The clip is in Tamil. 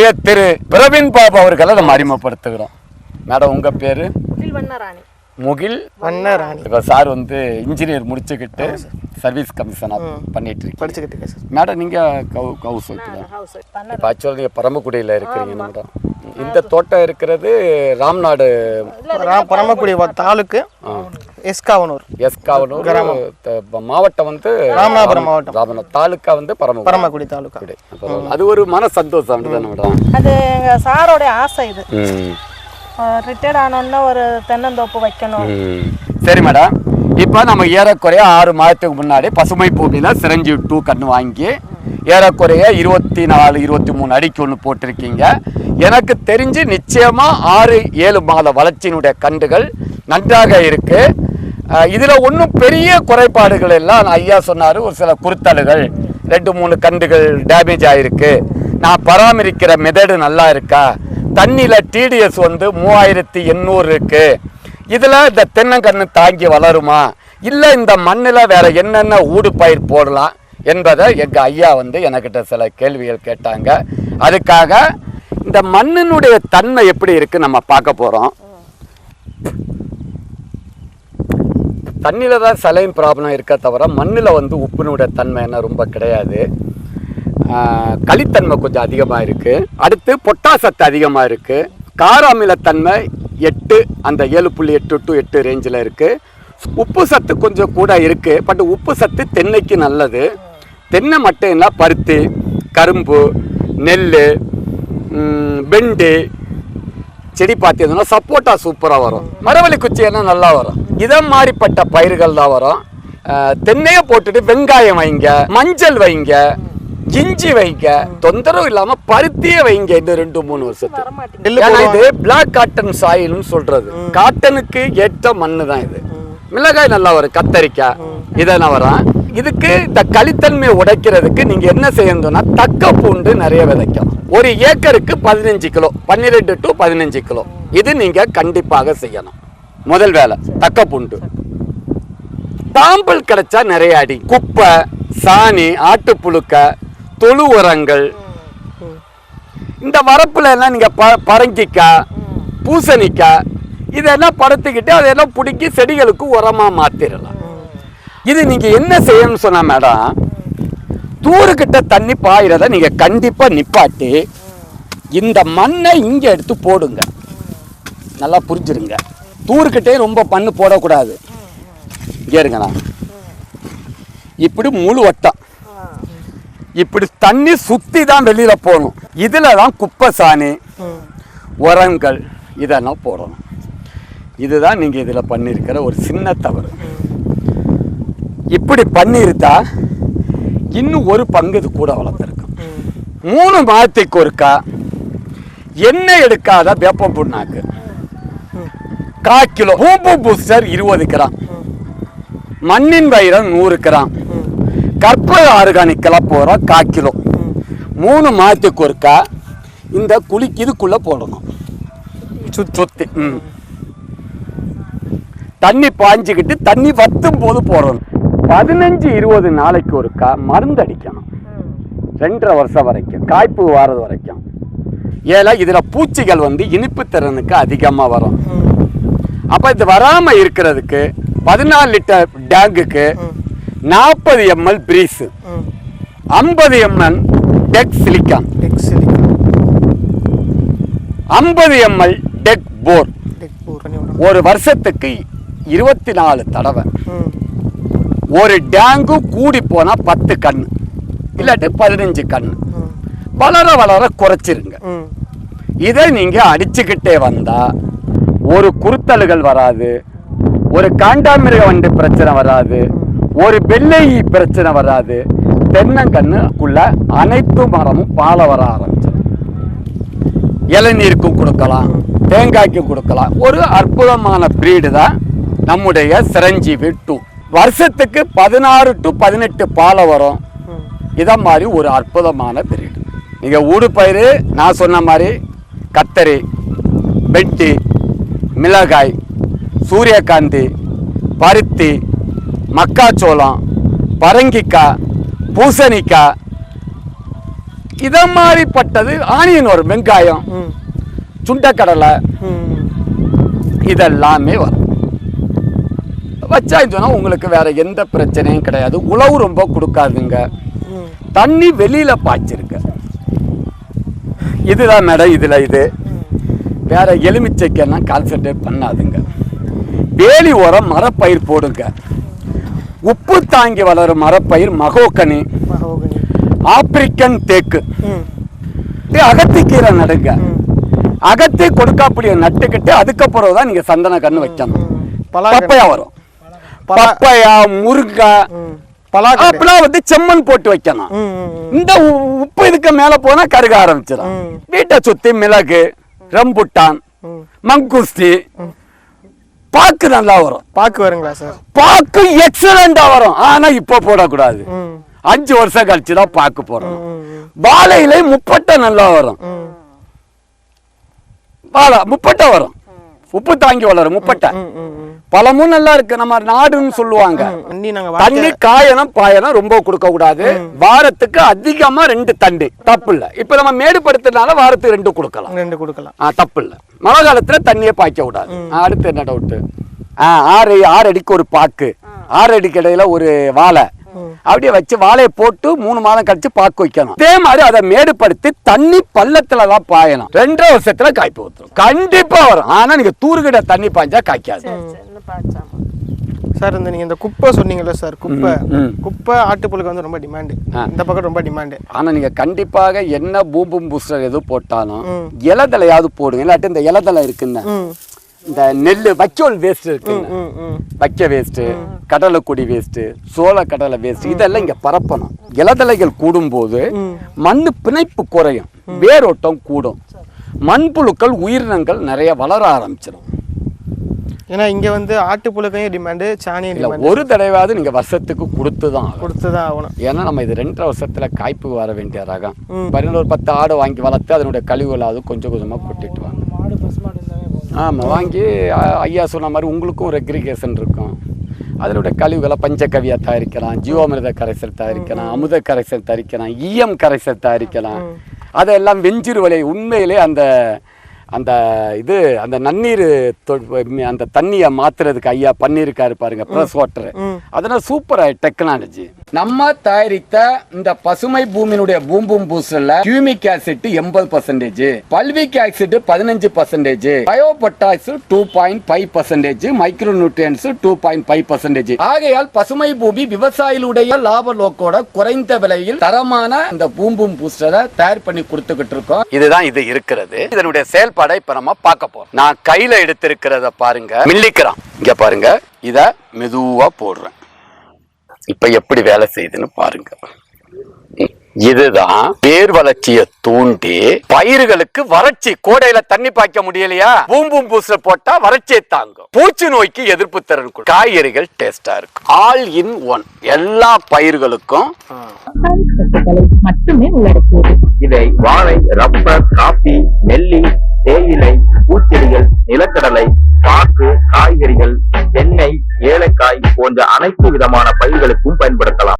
உயர் திரு பிரவீன் பாபு அவர்களை நம்ம அறிமுகப்படுத்துகிறோம். மேடம் உங்க பேரு? முகில் வண்ணராணி இப்போ சார் வந்து இன்ஜினியர் முடிச்சுக்கிட்டு சர்வீஸ் கமிஷனாக பண்ணிட்டு இருக்கீங்க படிச்சுக்கிட்டு சார். மேடம் நீங்க கவு ஹவுஸ் பண்ண இப்போ ஆக்சுவலாக நீங்கள் பரமக்குடியில் இருக்கிறீங்க மேடம். இந்த தோட்டம் இருக்கிறது ராம்நாடு. பரமக்குடி தாலுக்கு எஸ்காவனூர். எஸ்காவனூர் த- மாவட்டம் வந்து ராமநாதபுரம் மாவட்டம். ராமநாதபுரம். தாலுக்கா வந்து பரமக்குடி. பரமக்குடி தாலுக்கா. அது ஒரு மன சந்தோஷம் தானே மேடம்? அது சாரோடைய ஆசை இது. ரிட்டையர்ட் ஆனோன்னா ஒரு தென்னந்தோப்பு வைக்கணும். சரி மேடம் இப்போ நம்ம ஏறக்குறைய ஆறு மாதத்துக்கு முன்னாடி பசுமை பூமியில் சிரஞ்சி டூ கன்று வாங்கி ஏறக்குறைய இருபத்தி நாலு இருபத்தி மூணு அடிக்கு ஒன்று போட்டிருக்கீங்க. எனக்கு தெரிஞ்சு நிச்சயமாக ஆறு ஏழு மாத வளர்ச்சியினுடைய கன்றுகள் நன்றாக இருக்கு. இதில் ஒன்றும் பெரிய குறைபாடுகள் எல்லாம் நான் ஐயா சொன்னார் ஒரு சில குறுத்தல்கள் ரெண்டு மூணு கன்றுகள் டேமேஜ் ஆகிருக்கு நான் பராமரிக்கிற மெதடு நல்லா இருக்கா? தண்ணியில் டிடிஎஸ் வந்து மூவாயிரத்தி எண்ணூறு இருக்குது இதில் இந்த தென்னங்கன்று தாங்கி வளருமா? இல்லை இந்த மண்ணில் வேறு என்னென்ன ஊடு பயிர் போடலாம் என்பதை எங்கள் ஐயா வந்து எனக்கிட்ட சில கேள்விகள் கேட்டாங்க. அதுக்காக இந்த மண்ணினுடைய தன்மை எப்படி இருக்குது நம்ம பார்க்க போகிறோம் தண்ணியில் தான் சலைன் ப்ராப்ளம் இருக்க தவிர மண்ணில் வந்து உப்பினுடைய தன்மை என்ன ரொம்ப கிடையாது. களித்தன்மை கொஞ்சம் அதிகமாக இருக்குது அடுத்து பொட்டாசத்து அதிகமாக இருக்குது கார அமிலத்தன்மை எட்டு அந்த ஏழு புள்ளி எட்டு டு எட்டு ரேஞ்சில் இருக்குது உப்பு சத்து கொஞ்சம் கூட இருக்குது பட் உப்பு சத்து தென்னைக்கு நல்லது. தென்னை மட்டும் இல்லை பருத்தி கரும்பு நெல் வெண்டு செடி பார்த்தீங்கன்னா சப்போட்டா சூப்பராக வரும். மரவள்ளி குச்சி என்ன நல்லா வரும். இதை மாதிரிப்பட்ட பயிர்கள் தான் வரும் தென்னையை போட்டுட்டு வெங்காயம் வைங்க மஞ்சள் வைங்க இஞ்சி வைங்க தொந்தரவு இல்லாம பருத்தியே வைங்க இந்த ரெண்டு மூணு வருஷத்துக்கு ஏன்னா. இது பிளாக் காட்டன் சாயில்னு சொல்றது. காட்டனுக்கு ஏற்ற மண்ணு தான் இது. மிளகாய் நல்லா வரும் கத்தரிக்காய். இதெல்லாம் வரும் இதுக்கு இந்த களித்தன்மையை உடைக்கிறதுக்கு நீங்க என்ன செய்யணும்னா தக்க பூண்டு நிறைய விதைக்கணும் ஒரு ஏக்கருக்கு பதினஞ்சு கிலோ பன்னிரெண்டு டு பதினஞ்சு கிலோ. இது நீங்க கண்டிப்பாக செய்யணும். முதல் வேலை தக்க பூண்டு தாம்பல் கிடைச்சா நிறைய அடி. குப்பை சாணி ஆட்டுப்புழுக்க தொழு உரங்கள் இந்த வரப்புல எல்லாம் நீங்க ப பரங்கிக்காய் பூசணிக்காய் இதெல்லாம் படுத்துக்கிட்டு அதெல்லாம் பிடிக்கி செடிகளுக்கு உரமா மாத்திரலாம். இது நீங்க என்ன செய்யணும்னு சொன்னால் மேடம் தூருக்கிட்ட தண்ணி பாயிரத நீங்க கண்டிப்பா நிப்பாட்டி இந்த மண்ணை இங்க எடுத்து போடுங்க. நல்லா புரிஞ்சிருங்க. தூருக்கிட்டே ரொம்ப மண்ணு போடக்கூடாது. இங்கே இருங்கண்ணா. இப்படி முழு வட்டம். இப்படி தண்ணி சுத்தி தான் வெளியில போகணும். இதுல தான் குப்பை சாணி உரங்கள் இதெல்லாம் போடணும். இதுதான் நீங்க இதுல பண்ணியிருக்கிற ஒரு சின்ன தவறு. இப்படி பண்ணியிருந்தா இன்னும் ஒரு பங்கு இது கூட வளர்ந்துருக்கும் மூணு மாதத்துக்கு ஒருக்கா எண்ணெய் எடுக்காத வேப்பம் புண்ணாக்கு. கால் கிலோ பூம்பு பூஸ்டர் இருபது கிராம். மண்ணின் வைரம் நூறு கிராம். கற்பக ஆர்கானிக் போகிறோம் கால் கிலோ. மூணு மாதத்துக்கு ஒருக்கா இந்த குளிக்கு இதுக்குள்ளே போடணும். சுத்தி சுத்தி ம். தண்ணி பாய்ஞ்சிக்கிட்டு தண்ணி வத்தும் போது போடணும். பதினஞ்சு இருபது நாளைக்கு ஒருக்கா மருந்து அடிக்கணும். ரெண்டரை வருஷம் வரைக்கும் காய்ப்பு வாரது வரைக்கும். ஏன்னா இதில் பூச்சிகள் வந்து இனிப்பு திறனுக்கு அதிகமாக வரும். அப்போ இது வராமல் இருக்கிறதுக்கு பதினாலு லிட்டர் டேங்குக்கு நாற்பது எம்எல் பிரீஸு ஐம்பது எம்எல் டெக் சிலிக்கான் எக்ஸலி ஐம்பது எம்எல் டெக் போர் டெக் ஒரு வருஷத்துக்கு இருபத்தி நாலு தடவை ஒரு டேங்கு கூடி போனா பத்து கண்ணு இல்லாட்டி பதினஞ்சு கண்ணு ம் வளர வளர குறைச்சிருங்க. இதை நீங்க அடிச்சுக்கிட்டே வந்தா ஒரு குருத்தலுகள் வராது ஒரு காண்டாமிருக வண்டு பிரச்சனை வராது ஒரு வெள்ளை பிரச்சனை வராது. தென்னங்கண்ணுக்குள்ள அனைத்து மரமும் பால வர ஆரம்பிச்சிடும். இளநீருக்கும் கொடுக்கலாம் தேங்காய்க்கும் கொடுக்கலாம். ஒரு அற்புதமான பிரீடு தான் நம்முடைய சிரஞ்சீவி டூ வருஷத்துக்கு பதினாறு டு பதினெட்டு பாலை வரும். இதை மாதிரி ஒரு அற்புதமான பிரீடு நீங்கள் ஊடுபயிர் நான் சொன்ன மாதிரி கத்தரி வெட்டி மிளகாய் சூரியகாந்தி பருத்தி மக்காச்சோளம் பரங்கிக்காய் பூசணிக்காய். இத மாதிரிப்பட்டது ஆனியன் வரும் வெங்காயம் சுண்டக்கடலை. இதெல்லாமே வரும். சொன்னா உங்களுக்கு வேற எந்த பிரச்சனையும் கிடையாது. உழவு ரொம்ப கொடுக்காதுங்க. தண்ணி வெளியில பாய்ச்சிருக்க. இதுதான் மேடம் இதுல இது. வேற எலுமிச்சைக்கெல்லாம் கான்சென்ட்ரேட் பண்ணாதுங்க. வேலி உரம் மரப்பயிர் போடுங்க. உப்பு தாங்கி வளரும் மரப்பயிர் மகோக்கனி மகோகனி. ஆப்பிரிக்கன் தேக்கு. அகத்திக்கீரை நடுங்க. அகத்தி கொடுக்காப்புளிய நட்டுக்கிட்டு அதுக்கப்புறம் தான் நீங்க சந்தன கண்ணு வைக்கணும். பப்பையா வரும். பப்பையா முருங்கை அப்பெல்லாம் வந்து செம்மண் போட்டு வைக்கணும். இந்த உப்பு இதுக்கு மேல போனா கருக ஆரம்பிச்சிடும். வீட்டை சுத்தி மிளகு ரம்புட்டான் மங்குஸ்தி பாக்கு நல்லா வரும். பாக்கு வருங்களா சார்? பாக்கு எக்ஸலண்டா வரும். ஆனா இப்ப போடக்கூடாது. அஞ்சு வருஷம் கழிச்சு தான் பாக்கு போடணும். ம் ம் வாழை இலை முப்பட்டை நல்லா வரும். வாழை முப்பட்டை வரும். உப்பு தாங்கி வளரும் முப்பட்டை. பழமும் நல்லா இருக்கு நம்ம நாடுன்னு சொல்லுவாங்க. தண்ணி காயணும் பாயணும் ரொம்ப கொடுக்க கூடாது வாரத்துக்கு அதிகமா ரெண்டு தண்ணி தப்பு இல்ல இப்ப நம்ம மேடுபடுத்தினால வாரத்துக்கு ரெண்டு கொடுக்கலாம். ரெண்டு கொடுக்கலாம். ஆ, தப்பு இல்ல மழை காலத்துல தண்ணியே பாய்க்க கூடாது. அடுத்து என்ன டவுட் ஆறு ஆறு அடிக்கு ஒரு பாக்கு. ஆறு அடிக்கு இடையில ஒரு வாழை. அப்படியே வச்சு வாழையை போட்டு மூணு மாதம் கழிச்சு பாக்கு வைக்கணும். அதே மாதிரி அதை மேடுபடுத்தி தண்ணி பள்ளத்துல தான் பாயணும். ரெண்டரை வருஷத்துல காய்ப்பு ஊத்துரும் கண்டிப்பா வரும். ஆனா நீங்க தூருகிட தண்ணி பாய்ஞ்சா காய்க்காது. சார் இந்த நீங்கள் இந்த குப்பை சொன்னீங்கல்ல சார் குப்பை. குப்பை ஆட்டுப்புழுக்கு வந்து ரொம்ப டிமாண்டு. இந்த பக்கம் ரொம்ப டிமாண்டு ஆனா நீங்க கண்டிப்பாக என்ன பூம்பும் பூஸ்டர் எது போட்டாலும். இலதலையாவது போடுங்க. இல்லாட்டி இந்த இலதலை இருக்குன்னு. இந்த நெல் வைக்கோல் வேஸ்ட் ம் வைக்க வேஸ்ட்டு கடலைக்கொடி வேஸ்ட்டு சோள கடலை வேஸ்ட் இதெல்லாம் இங்க பரப்பணும். இலதலைகள் கூடும்போது ம். மண்ணு பிணைப்பு குறையும். வேரோட்டம் கூடும். மண்புழுக்கள் உயிரினங்கள் நிறைய வளர ஆரம்பிச்சிடும் ஏன்னா இங்கே வந்து ஆட்டுப்புழுக்கையும் டிமாண்டு சாணியும் இல்ல ஒரு தடவையாவது நீங்க வருஷத்துக்கு கொடுத்து தான் கொடுத்து தான் ஆகணும். ஏன்னா நம்ம இது ரெண்டரை வருஷத்துல காய்ப்பு வர வேண்டிய ரகம். பதினோரு பத்து ஆடு வாங்கி வளர்த்து அதனுடைய கழிவுகளாவது கொஞ்சம் கொஞ்சமா கொட்டிட்டு வாங்க மாடு பசு மாடு இருந்தாவே போதும் ஆமா வாங்கி ஐயா சொன்ன மாதிரி உங்களுக்கும் ஒரு அக்ரிகேஷன் இருக்கும். அதனுடைய கழிவுகளை பஞ்சகவியா தயாரிக்கலாம் ஜீவாமிர்த கரைசல் தயாரிக்கலாம் அமுத கரைசல் தயாரிக்கலாம் ஈயம் கரைசல் தயாரிக்கலாம். அதெல்லாம் வெஞ்சிறு வலை உண்மையிலே அந்த அந்த இது அந்த நன்னீர் அந்த தண்ணியை மாத்துறதுக்கு ஐயா பண்ணியிருக்காரு பாருங்க ப்ரெஸ் வாட்டர். அதெல்லாம் சூப்பர் டெக்னாலஜி நம்ம தயாரித்த இந்த பசுமை பூமியினுடைய பூம்பும் பூஸ்டர்ல கியூமிக் ஆசிட் எண்பது பர்சன்டேஜ் பல்விக் ஆசிட் பதினஞ்சு percentage bio potash two point five percentage micro nutrients two point five percentage ஆகையால் பசுமை பூமி விவசாயிகளுடைய லாப நோக்கோட குறைந்த விலையில் தரமான இந்த பூம்பும் பூஸ்டரை தயார் பண்ணி கொடுத்துக்கிட்டு இருக்கோம். இதுதான் இது இருக்கிறது. இதனுடைய செயல்பாடை இப்ப நம்ம பார்க்க போறோம். நான் கையில எடுத்திருக்கிறத பாருங்க. மில்லிக்கிறான். இங்க பாருங்க. இத மெதுவா போடுறேன். இப்ப எப்படி வேலை செய்யுதுன்னு பாருங்க. இதுதான் வேர் வளர்ச்சியை தூண்டி பயிர்களுக்கு வறட்சி. கோடையில தண்ணி பாய்க்க முடியலையா? பூம்பும் பூசுல போட்டா வறட்சியை தாங்கும். பூச்சி நோய்க்கு எதிர்ப்பு திறன். காய்கறிகள் டேஸ்டா இருக்கும். ஆல் இன் ஒன் எல்லா பயிர்களுக்கும் மட்டுமே உள்ளடக்கியது இதை வாழை ரப்பர் காபி நெல்லி தேயிலை பூச்செடிகள் நிலக்கடலை பாக்கு காய்கறிகள் தென்னை ஏலக்காய் போன்ற அனைத்து விதமான பயிர்களுக்கும் பயன்படுத்தலாம்.